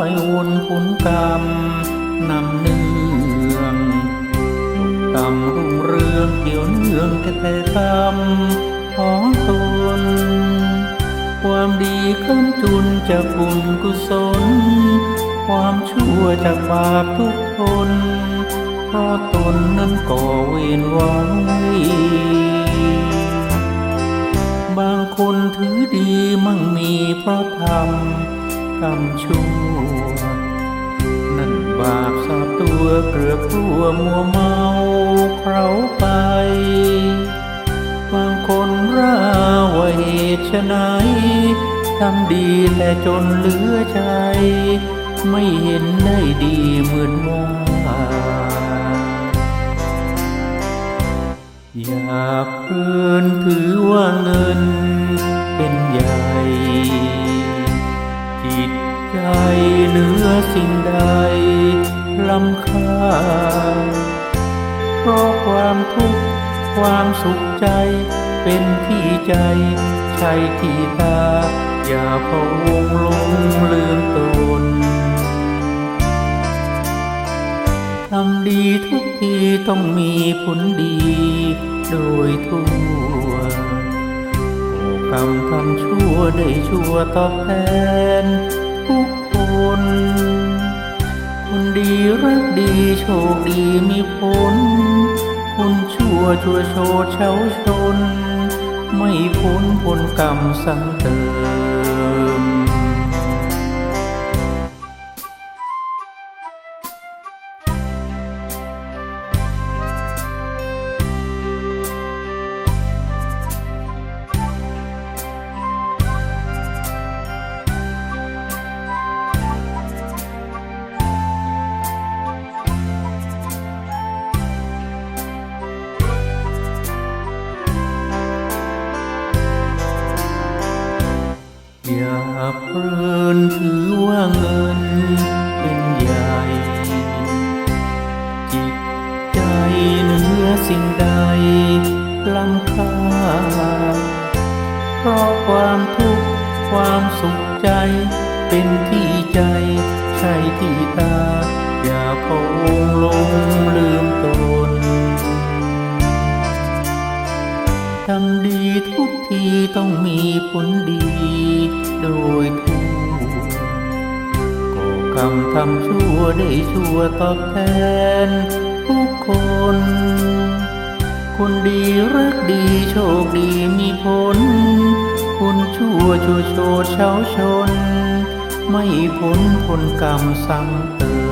อยวนผลกรรมนำเนื่องตกต่ำรุ่งเรืองเกี่ยวเนื่องแต่แต่กรรมของตน ความดีคำจุนจากบุญกุศล ความชั่วจากบาปทุกทนเพราะตนนั้นก่อเวรไว้ เพราะทำกรรมชั่ว นั่นบาปสาบตัวเกลือกลัวมัวเมาเคราไป บางคนร่าว่าเหตุไฉนทำดีแต่จนเหลือใจ ไม่เห็นได้ดีเหมือนว่า อย่าเพลินถือว่าเงินเป็นใหญ่ จิตใจเหนือสิ่งใดลำค่า เพราะความทุกข์ความสุขใจเป็นที่ใจใช่ที่ตาอย่าพะวงลงลืมตน ต้องมีผลดีโดยทั่วโอ้กรรมทำชั่วได้ชั่วตอบแทนทุกคนคนดีรักดีโชคดีมีผลคนชั่วชั่วโชดเช้าชน ไม่พ้นผลกรรมซ้ำเติม อย่าเพลินถือว่าเงินเป็นใหญ่ จิตใจเหนือสิ่งใดล้ำค่า เพราะความทุกข์ความสุขใจเป็นที่ใจใช่ที่ตา อย่าพงลงลืมตนทำดีทุกทีต้องมีผลดี โดยทั่วก็กรรมทำชั่วได้ชั่วตอบแทนทุกคน คนดีรักดีโชคดีมีผลคนชั่วชั่วโชดเช้าชน ไม่พ้นผลกรรมซ้ำเติม